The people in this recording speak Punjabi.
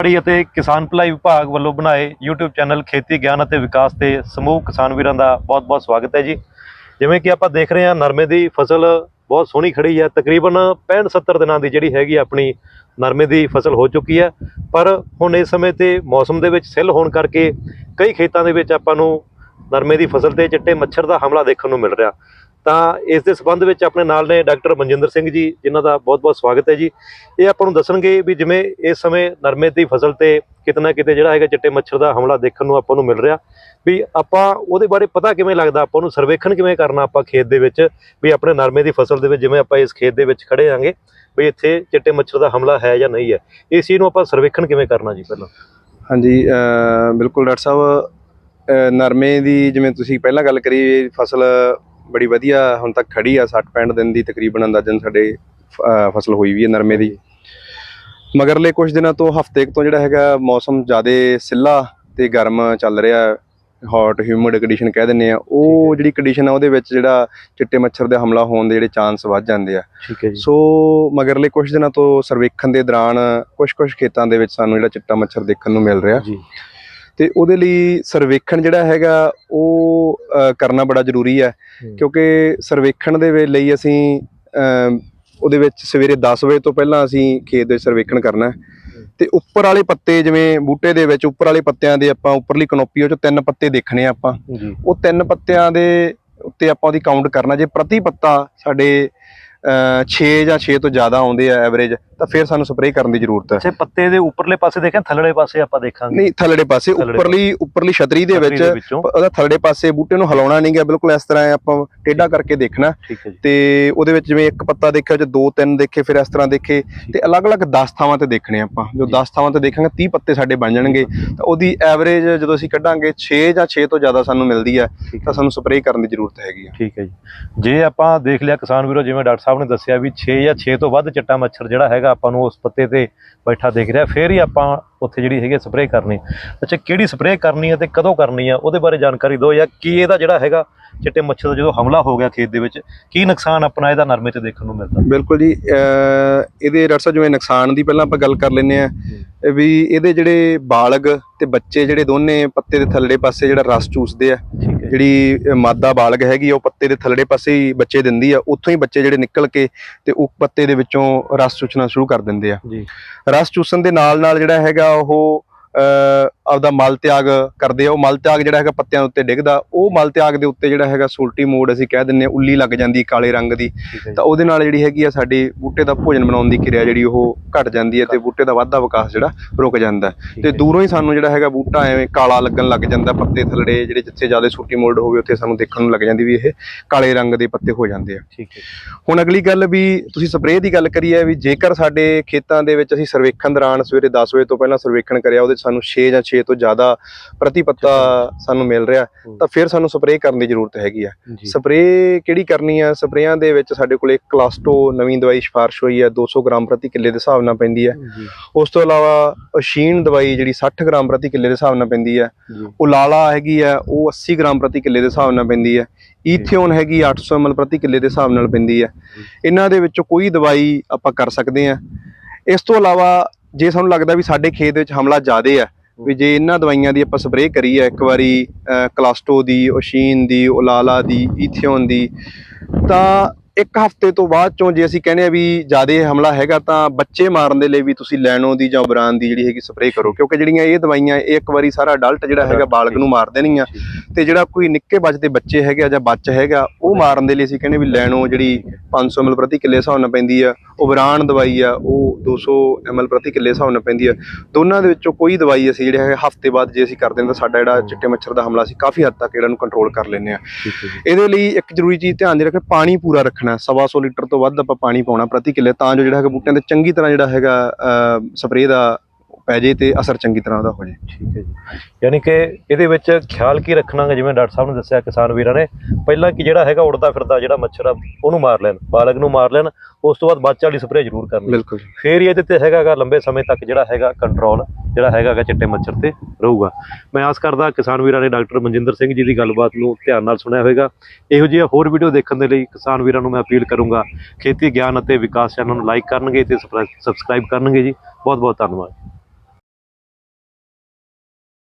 ਖੇਤੀਬਾੜੀ ਅਤੇ ਕਿਸਾਨ ਭਲਾਈ ਵਿਭਾਗ ਵੱਲੋਂ ਬਣਾਏ YouTube ਚੈਨਲ ਖੇਤੀ ਗਿਆਨ ਅਤੇ ਵਿਕਾਸ ਤੇ ਸਮੂਹ ਕਿਸਾਨ ਵੀਰਾਂ ਦਾ ਬਹੁਤ-ਬਹੁਤ ਸਵਾਗਤ ਹੈ ਜੀ। ਜਿਵੇਂ ਕਿ ਆਪਾਂ ਦੇਖ ਰਹੇ ਹਾਂ, ਨਰਮੇ ਦੀ ਫਸਲ ਬਹੁਤ ਸੋਹਣੀ ਖੜੀ ਹੈ। ਤਕਰੀਬਨ 65-70 ਦਿਨਾਂ ਦੀ ਜਿਹੜੀ ਹੈਗੀ ਆਪਣੀ ਨਰਮੇ ਦੀ ਫਸਲ ਹੋ ਚੁੱਕੀ ਹੈ। ਪਰ ਹੁਣ ਇਸ ਸਮੇਂ ਤੇ ਮੌਸਮ ਦੇ ਵਿੱਚ ਸਿੱਲ ਹੋਣ ਕਰਕੇ ਕਈ ਖੇਤਾਂ ਦੇ ਵਿੱਚ ਆਪਾਂ ਨੂੰ ਨਰਮੇ ਦੀ ਫਸਲ ਤੇ ਚਿੱਟੇ ਮੱਛਰ ਦਾ ਹਮਲਾ ਦੇਖਣ ਨੂੰ ਮਿਲ ਰਿਹਾ। ਤਾਂ ਇਸ ਦੇ ਸਬੰਧ ਵਿੱਚ ਆਪਣੇ ਨਾਲ ਨੇ ਡਾਕਟਰ ਮਨਜਿੰਦਰ ਸਿੰਘ ਜੀ, ਜਿਨ੍ਹਾਂ ਦਾ ਬਹੁਤ-ਬਹੁਤ ਸਵਾਗਤ ਹੈ ਜੀ। ਇਹ ਆਪਾਂ ਨੂੰ ਦੱਸਣਗੇ ਵੀ ਜਿਵੇਂ ਇਸ ਸਮੇਂ ਨਰਮੇ ਦੀ ਫਸਲ ਤੇ ਕਿਤਨਾ ਕਿਤੇ ਜਿਹੜਾ ਹੈਗਾ ਚਿੱਟੇ ਮੱਛਰ ਦਾ ਹਮਲਾ ਦੇਖਣ ਨੂੰ ਆਪਾਂ ਨੂੰ ਮਿਲ ਰਿਹਾ। ਵੀ ਆਪਾਂ ਉਹਦੇ ਬਾਰੇ ਪਤਾ ਕਿਵੇਂ ਲੱਗਦਾ, ਆਪਾਂ ਨੂੰ ਸਰਵੇਖਣ ਕਿਵੇਂ ਕਰਨਾ ਆਪਾਂ ਖੇਤ ਦੇ ਵਿੱਚ, ਵੀ ਆਪਣੇ ਨਰਮੇ ਦੀ ਫਸਲ ਦੇ ਵਿੱਚ ਜਿਵੇਂ ਆਪਾਂ ਇਸ ਖੇਤ ਦੇ ਵਿੱਚ ਖੜੇ ਆਂਗੇ ਵੀ ਇੱਥੇ ਚਿੱਟੇ ਮੱਛਰ ਦਾ ਹਮਲਾ ਹੈ ਜਾਂ ਨਹੀਂ ਹੈ। ਇਸ ਚੀਜ਼ ਨੂੰ ਆਪਾਂ ਸਰਵੇਖਣ ਕਿਵੇਂ ਕਰਨਾ ਜੀ ਪਹਿਲਾਂ? ਹਾਂਜੀ ਬਿਲਕੁਲ ਡਾਕਟਰ ਸਾਹਿਬ ਨਰਮੇ ਦੀ ਜਿਵੇਂ ਤੁਸੀਂ ਪਹਿਲਾਂ ਗੱਲ ਕਰੀ ਫਸਲ ਬੜੀ ਵਧੀਆ ਹੁਣ ਤੱਕ ਖੜੀ ਆ 60 65 ਦਿਨ ਦੀ ਤਕਰੀਬਨ ਅੰਦਾਜ਼ਨ ਸਾਡੇ ਫਸਲ ਹੋਈ ਵੀ ਹੈ ਨਰਮੇ ਦੀ। ਮਗਰਲੇ ਕੁਝ ਦਿਨਾਂ ਤੋਂ ਹਫ਼ਤੇ ਤੋਂ ਜਿਹੜਾ ਹੈਗਾ ਮੌਸਮ ਜ਼ਿਆਦਾ ਸਿੱਲਾ ਤੇ ਗਰਮ ਚੱਲ ਰਿਹਾ ਹੌਟ ਹਿਊਮਿਡ ਕੰਡੀਸ਼ਨ ਕਹਿ ਦਿੰਦੇ ਆ। ਉਹ ਜਿਹੜੀ ਕੰਡੀਸ਼ਨ ਆ ਉਹਦੇ ਵਿੱਚ ਜਿਹੜਾ ਚਿੱਟੇ ਮੱਛਰ ਦੇ ਹਮਲਾ ਹੋਣ ਦੇ ਜਿਹੜੇ ਚਾਂਸ ਵੱਧ ਜਾਂਦੇ ਆ। ਠੀਕ ਹੈ ਜੀ। ਸੋ ਮਗਰਲੇ ਕੁਝ ਦਿਨਾਂ ਤੋਂ ਸਰਵੇਖਣ ਦੇ ਦੌਰਾਨ ਕੁਝ-ਕੁਝ ਖੇਤਾਂ ਦੇ ਵਿੱਚ ਸਾਨੂੰ ਜਿਹੜਾ ਚਿੱਟਾ ਮੱਛਰ ਦੇਖਣ ਨੂੰ ਮਿਲ ਰਿਹਾ। ਜੀ। ਤੇ ਉਹਦੇ ਲਈ ਸਰਵੇਖਣ ਜਿਹੜਾ ਹੈਗਾ ਉਹ ਕਰਨਾ ਬੜਾ ਜ਼ਰੂਰੀ ਹੈ। ਕਿਉਂਕਿ ਸਰਵੇਖਣ ਦੇ ਲਈ ਅਸੀਂ ਉਹਦੇ ਵਿੱਚ ਸਵੇਰੇ 10 ਵਜੇ ਤੋਂ ਪਹਿਲਾਂ ਅਸੀਂ ਖੇਤ ਦੇ ਸਰਵੇਖਣ ਕਰਨਾ। ਤੇ ਉੱਪਰ ਵਾਲੇ ਪੱਤੇ ਜਿਵੇਂ ਬੂਟੇ ਦੇ ਵਿੱਚ ਉੱਪਰ ਵਾਲੇ ਪੱਤਿਆਂ ਦੇ ਆਪਾਂ ਉੱਪਰਲੀ ਕਨੋਪੀ ਉਹ ਚ ਤਿੰਨ ਪੱਤੇ ਦੇਖਣੇ ਆਪਾਂ। ਉਹ ਤਿੰਨ ਪੱਤਿਆਂ ਦੇ ਉੱਤੇ ਆਪਾਂ ਉਹਦੀ ਕਾਊਂਟ ਕਰਨਾ। ਜੇ ਪ੍ਰਤੀ ਪੱਤਾ ਸਾਡੇ 6 ਜਾਂ 6 ਤੋਂ ਜ਼ਿਆਦਾ ਆਉਂਦੇ ਆ ਐਵਰੇਜ ਤਾਂ ਫਿਰ ਸਾਨੂੰ ਸਪਰੇਅ ਕਰਨ ਦੀ ਜ਼ਰੂਰਤ ਹੈ। ਅੱਛਾ ਪੱਤੇ ਦੇ ਉੱਪਰਲੇ ਪਾਸੇ ਦੇਖਿਆ ਥੱਲੜੇ ਪਾਸੇ ਆਪਾਂ ਦੇਖਾਂਗੇ। ਨਹੀਂ ਥੱਲੜੇ ਪਾਸੇ ਉੱਪਰਲੀ ਉੱਪਰਲੀ ਛਤਰੀ ਦੇ ਵਿੱਚ ਉਹਦਾ ਥੱਲੜੇ ਪਾਸੇ ਬੂਟੇ ਨੂੰ ਹਿਲਾਉਣਾ ਨਹੀਂਗਾ ਬਿਲਕੁਲ ਇਸ ਤਰ੍ਹਾਂ ਆਪਾਂ ਟੇਢਾ ਕਰਕੇ ਦੇਖਣਾ। ਤੇ ਉਹਦੇ ਵਿੱਚ ਜਿਵੇਂ ਇੱਕ ਪੱਤਾ ਦੇਖਿਆ ਜੇ ਦੋ ਤਿੰਨ ਦੇਖੇ ਫਿਰ ਇਸ ਤਰ੍ਹਾਂ ਦੇਖੇ। ਤੇ ਅਲੱਗ-ਅਲੱਗ 10 ਥਾਵਾਂ ਤੇ ਦੇਖਣੇ ਆਪਾਂ। ਜੋ 10 ਥਾਵਾਂ ਤੇ ਦੇਖਾਂਗੇ 30 ਪੱਤੇ ਸਾਡੇ ਬਣ ਜਾਣਗੇ। ਤਾਂ ਉਹਦੀ ਐਵਰੇਜ ਜਦੋਂ ਅਸੀਂ ਕੱਢਾਂਗੇ 6 ਜਾਂ 6 ਤੋਂ ਜ਼ਿਆਦਾ ਸਾਨੂੰ ਮਿਲਦੀ ਹੈ ਤਾਂ ਸਾਨੂੰ ਸਪਰੇਅ ਕਰਨ ਦੀ ਜ਼ਰੂਰਤ ਹੈਗੀ ਆ ਠੀਕ ਹੈ ਜੀ। ਜੇ ਆਪਾਂ ਦੇਖ ਲਿਆ ਕਿਸਾਨ ਵੀਰੋ ਜਿਵੇਂ ਡਾਕਟਰ ਸਾਹਿਬ ਨੇ ਦੱਸਿਆ ਵੀ 6 ਜਾਂ 6 ਤੋਂ ਵੱਧ ਚਿੱਟਾ ਮੱਛਰ ਜਿਹੜਾ ਹੈਗਾ ਆਪਾਂ ਨੂੰ ਉਸ ਪੱਤੇ ਤੇ ਬੈਠਾ ਦਿਖ ਰਿਹਾ। ਫਿਰ ਹੀ ਆਪਾਂ ਉੱਥੇ ਜਿਹੜੀ ਹੈਗੀ ਸਪਰੇਅ ਕਰਨੀ। ਅੱਛਾ ਕਿਹੜੀ ਸਪਰੇਅ ਕਰਨੀ ਹੈ ਤੇ ਕਦੋਂ ਕਰਨੀ ਹੈ ਉਹਦੇ ਬਾਰੇ ਜਾਣਕਾਰੀ ਦਿਓ ਜਾਂ ਕੀ ਇਹਦਾ ਜਿਹੜਾ ਹੈਗਾ ਚਿੱਟੇ ਮੱਛਰ ਦਾ ਜਦੋਂ ਹਮਲਾ ਹੋ ਗਿਆ ਖੇਤ ਦੇ ਵਿੱਚ ਕੀ ਨੁਕਸਾਨ ਆਪਣਾ ਇਹਦਾ ਨਰਮੇ ਤੇ ਦੇਖਣ ਨੂੰ ਮਿਲਦਾ? ਬਿਲਕੁਲ ਜੀ ਇਹਦੇ ਡਾਕਟਰ ਸਾਹਿਬ ਜਿਵੇਂ ਨੁਕਸਾਨ ਦੀ ਪਹਿਲਾਂ ਆਪਾਂ ਗੱਲ ਕਰ ਲੈਂਦੇ ਆ ਵੀ ਇਹਦੇ ਜਿਹੜੇ ਬਾਲਗ ਤੇ ਬੱਚੇ ਜਿਹੜੇ ਦੋਨੇ ਪੱਤੇ ਦੇ ਥੱਲੜੇ ਪਾਸੇ ਜਿਹੜਾ ਰਸ ਚੂਸਦੇ ਆ ਜਿਹੜੀ ਮਾਦਾ ਬਾਲਗ ਹੈਗੀ ਉਹ ਪੱਤੇ ਦੇ ਥੱਲੜੇ ਪਾਸੇ ਹੀ ਬੱਚੇ ਦਿੰਦੀ ਆ। ਉੱਥੋਂ ਹੀ ਬੱਚੇ ਜਿਹੜੇ ਨਿਕਲ ਕੇ ਤੇ ਉਹ ਪੱਤੇ ਦੇ ਵਿੱਚੋਂ ਰਸ ਚੂਸਣਾ ਸ਼ੁਰੂ ਕਰ ਦਿੰਦੇ ਆ। ਜੀ। ਰਸ ਚੂਸਣ ਦੇ ਨਾਲ ਨਾਲ ਜਿਹੜਾ ਹੈਗਾ ਉਹ ਆਪਦਾ ਮਲ ਤਿਆਗ ਕਰਦੇ ਆ ਉਹ ਮਲ ਤਿਆਗ ਜਿਹੜਾ ਹੈਗਾ ਪੱਤਿਆਂ ਉੱਤੇ ਡਿੱਗਦਾ ਉਹ ਮਲ ਤਿਆਗ ਦੇ ਉੱਤੇ ਜਿਹੜਾ ਹੈਗਾ ਸੁਲਟੀ ਮੋਡ ਅਸੀਂ ਕਹਿ ਦਿੰਨੇ ਆ ਉੱਲੀ ਲੱਗ ਜਾਂਦੀ ਕਾਲੇ ਰੰਗ ਦੀ। ਤਾਂ ਉਹਦੇ ਨਾਲ ਜਿਹੜੀ ਹੈਗੀ ਆ ਸਾਡੀ ਬੂਟੇ ਦਾ ਭੋਜਨ ਬਣਾਉਣ ਦੀ ਕਿਰਿਆ ਜਿਹੜੀ ਉਹ ਘਟ ਜਾਂਦੀ ਹੈ ਤੇ ਬੂਟੇ ਦਾ ਵਾਧਾ ਵਿਕਾਸ ਜਿਹੜਾ ਰੁਕ ਜਾਂਦਾ। ਤੇ ਦੂਰੋਂ ਹੀ ਸਾਨੂੰ ਜਿਹੜਾ ਹੈਗਾ ਬੂਟਾ ਐਵੇਂ ਕਾਲਾ ਲੱਗਣ ਲੱਗ ਜਾਂਦਾ ਪੱਤੇ ਥੱਲੜੇ ਜਿਹੜੇ ਜਿੱਥੇ ਜ਼ਿਆਦਾ ਸੁੱਕੀ ਮੋਲਡ ਹੋਵੇ ਉੱਥੇ ਸਾਨੂੰ ਦੇਖਣ ਨੂੰ ਲੱਗ ਜਾਂਦੀ ਵੀ ਇਹ ਕਾਲੇ ਰੰਗ ਦੇ ਪੱਤੇ ਹੋ ਜਾਂਦੇ ਆ। ਠੀਕ ਹੈ ਹੁਣ ਅਗਲੀ ਗੱਲ ਵੀ ਤੁਸੀਂ ਸਪਰੇਅ ਦੀ ਗੱਲ ਕਰੀ ਹੈ ਵੀ ਜੇਕਰ ਸਾਡੇ ਖੇਤਾਂ ਦੇ ਵਿੱਚ ਅਸੀਂ ਸਰਵੇਖਣ ਦੌਰਾਨ ਸਵੇਰੇ 10 ਵਜੇ ਤੋਂ ਪਹਿਲਾਂ ਸਰਵੇਖਣ ਕਰਿਆ ਉਹਦੇ ਸਾਨੂੰ 6 ਜਾਂ 6 ਤੋਂ ਜ਼ਿਆਦਾ ਪ੍ਰਤੀ ਪੱਤਾ ਸਾਨੂੰ ਮਿਲ ਰਿਹਾ। ਤਾਂ ਫਿਰ ਸਾਨੂੰ ਸਪਰੇਅ ਕਰਨ ਦੀ ਜ਼ਰੂਰਤ ਹੈਗੀ ਆ। ਸਪਰੇਅ ਕਿਹੜੀ ਕਰਨੀ ਆ? ਸਪਰੇਆਂ ਦੇ ਵਿੱਚ ਸਾਡੇ ਕੋਲ ਇੱਕ ਕਲਾਸਟੋ ਨਵੀਂ ਦਵਾਈ ਸਿਫਾਰਿਸ਼ ਹੋਈ ਹੈ 200 ਗ੍ਰਾਮ ਪ੍ਰਤੀ ਕਿੱਲੇ ਦੇ ਹਿਸਾਬ ਨਾਲ ਪੈਂਦੀ ਹੈ ਜੀ। ਉਸ ਤੋਂ ਇਲਾਵਾ ਅਸ਼ੀਨ ਦਵਾਈ ਜਿਹੜੀ 60 ਗ੍ਰਾਮ ਪ੍ਰਤੀ ਕਿੱਲੇ ਦੇ ਹਿਸਾਬ ਨਾਲ ਪੈਂਦੀ ਹੈ ਜੀ। ਉਲਾਲਾ ਹੈਗੀ ਆ ਉਹ 80 ਗ੍ਰਾਮ ਪ੍ਰਤੀ ਕਿੱਲੇ ਦੇ ਹਿਸਾਬ ਨਾਲ ਪੈਂਦੀ ਹੈ ਈਥਿਓਨ ਹੈਗੀ 800 ml ਪ੍ਰਤੀ ਕਿੱਲੇ ਦੇ ਹਿਸਾਬ ਨਾਲ ਪੈਂਦੀ ਹੈ ਇਹਨਾਂ ਦੇ ਵਿੱਚੋਂ ਕੋਈ ਦਵਾਈ ਆਪਾਂ ਕਰ ਸਕਦੇ ਆ। ਇਸ ਤੋਂ ਇਲਾਵਾ ਜੇ ਸਾਨੂੰ ਲੱਗਦਾ ਵੀ ਸਾਡੇ ਖੇਤ ਵਿੱਚ ਹਮਲਾ ਜ਼ਿਆਦੇ ਆ ਵੀ ਜੇ ਇਹਨਾਂ ਦਵਾਈਆਂ ਦੀ ਆਪਾਂ ਸਪਰੇਅ ਕਰੀ ਹੈ ਇੱਕ ਵਾਰੀ ਕਲਾਸਟੋ ਦੀ ਓਸ਼ੀਨ ਦੀ ਉਲਾਲਾ ਦੀ ਈਥਿਓਨ ਦੀ ਤਾਂ ਇੱਕ ਹਫ਼ਤੇ ਤੋਂ ਬਾਅਦ ਚੋਂ ਜੇ ਅਸੀਂ ਕਹਿੰਦੇ ਆ ਵੀ ਜ਼ਿਆਦਾ ਹਮਲਾ ਹੈਗਾ ਤਾਂ ਬੱਚੇ ਮਾਰਨ ਦੇ ਲਈ ਵੀ ਤੁਸੀਂ ਲੈਣੋ ਦੀ ਜਾਂ ਬਰਾਨ ਦੀ ਜਿਹੜੀ ਹੈਗੀ ਸਪਰੇਅ ਕਰੋ ਕਿਉਂਕਿ ਜਿਹੜੀਆਂ ਇਹ ਦਵਾਈਆਂ ਇਹ ਇੱਕ ਵਾਰੀ ਸਾਰਾ ਅਡਲਟ ਜਿਹੜਾ ਹੈਗਾ ਬਾਲਗ ਨੂੰ ਮਾਰ ਦੇਣਗੀਆਂ ਤੇ ਜਿਹੜਾ ਕੋਈ ਨਿੱਕੇ ਬਚਦੇ ਬੱਚੇ ਹੈਗੇ ਆ ਜਾਂ ਬੱਚ ਹੈਗਾ ਉਹ ਮਾਰਨ ਦੇ ਲਈ ਅਸੀਂ ਕਹਿੰਦੇ ਵੀ ਲੈਣੋ ਜਿਹੜੀ 500 ml ਪ੍ਰਤੀ ਕਿੱਲੇ ਹਿਸਾਬ ਨਾਲ ਪੈਂਦੀ ਆ। ਉਬਰਾਨ ਦਵਾਈ ਆ ਉਹ 200 ml ਪ੍ਰਤੀ ਕਿੱਲੇ ਹਿਸਾਬ ਨਾਲ ਪੈਂਦੀ ਆ। ਦੋਨਾਂ ਦੇ ਵਿੱਚੋਂ ਕੋਈ ਦਵਾਈ ਅਸੀਂ ਜਿਹੜੇ ਹੈਗੇ ਹਫ਼ਤੇ ਬਾਅਦ ਜੇ ਅਸੀਂ ਕਰਦੇ ਹਾਂ ਤਾਂ ਸਾਡਾ ਜਿਹੜਾ ਚਿੱਟੇ ਮੱਛਰ ਦਾ ਹਮਲਾ ਅਸੀਂ ਕਾਫੀ ਹੱਦ ਤੱਕ ਇਹਨਾਂ ਨੂੰ ਕੰਟਰੋਲ ਕਰ ਲੈਂਦੇ ਆ ਹੈ ਇਹਦੇ ਲਈ ਇੱਕ ਜ਼ਰੂਰੀ ਚੀਜ਼ ਧਿਆਨ ਦੇ ਰੱਖਣਾ ਪਾਣੀ ਪੂਰਾ ਰੱਖਣਾ ਸਵਾ ਸੌ ਲੀਟਰ ਤੋਂ ਵੱਧ ਆਪਾਂ ਪਾਣੀ ਪਾਉਣਾ ਪ੍ਰਤੀ ਕਿੱਲੇ ਤਾਂ ਜੋ ਜਿਹੜਾ ਹੈਗਾ ਬੂਟਿਆਂ ਤੇ ਚੰਗੀ ਤਰ੍ਹਾਂ ਜਿਹੜਾ ਹੈਗਾ ਸਪਰੇਅ ਦਾ ਪੈ ਜੇ ਤੇ ਅਸਰ ਚੰਗੀ ਤਰ੍ਹਾਂ ਉਹਦਾ ਹੋ ਜੇ। ਠੀਕ ਹੈ ਜੀ। ਯਾਨੀ ਕਿ ਇਹਦੇ ਵਿੱਚ ਖਿਆਲ ਕੀ ਰੱਖਣਾ ਗਾ ਜਿਵੇਂ ਡਾਕਟਰ ਸਾਹਿਬ ਨੇ ਦੱਸਿਆ ਕਿਸਾਨ ਵੀਰਾਂ ਨੇ ਪਹਿਲਾਂ ਕਿ ਜਿਹੜਾ ਹੈਗਾ ਉੜਦਾ ਫਿਰਦਾ ਜਿਹੜਾ ਮੱਛਰ ਆ ਉਹਨੂੰ ਮਾਰ ਲੈਣ ਬਾਲਗ ਨੂੰ ਮਾਰ ਲੈਣ ਉਸ ਤੋਂ ਬਾਅਦ ਬਾਅਦ ਵਾਲੀ ਸਪਰੇਅ ਜ਼ਰੂਰ ਕਰਨੀ। ਬਿਲਕੁਲ ਫੇਰ ਹੀ ਇਹਦੇ ਤੇ ਹੈਗਾ ਗਾ ਲੰਬੇ ਸਮੇਂ ਤੱਕ ਜਿਹੜਾ ਹੈਗਾ ਕੰਟਰੋਲ ਜਿਹੜਾ ਹੈਗਾ ਗਾ ਚਿੱਟੇ ਮੱਛਰ ਤੇ ਰਹੂਗਾ। ਮੈਂ ਆਸ ਕਰਦਾ ਕਿਸਾਨ ਵੀਰਾਂ ਨੇ ਡਾਕਟਰ ਮਨਜਿੰਦਰ ਸਿੰਘ ਜੀ ਦੀ ਗੱਲਬਾਤ ਨੂੰ ਧਿਆਨ ਨਾਲ ਸੁਣਿਆ ਹੋਵੇਗਾ। ਇਹੋ ਜਿਹੀਆਂ ਹੋਰ ਵੀਡੀਓ ਦੇਖਣ ਦੇ ਲਈ ਕਿਸਾਨ ਵੀਰਾਂ ਨੂੰ ਮੈਂ ਅਪੀਲ ਕਰੂੰਗਾ ਖੇਤੀ ਗਿਆਨ ਅਤੇ ਵਿਕਾਸ ਚੈਨਲ ਨੂੰ ਲਾਈਕ ਕਰਨਗੇ ਤੇ ਸਬਸਕ੍ਰਾਈਬ ਕਰਨਗੇ ਜੀ। ਬਹੁਤ ਬਹੁਤ ਧੰਨਵਾਦ।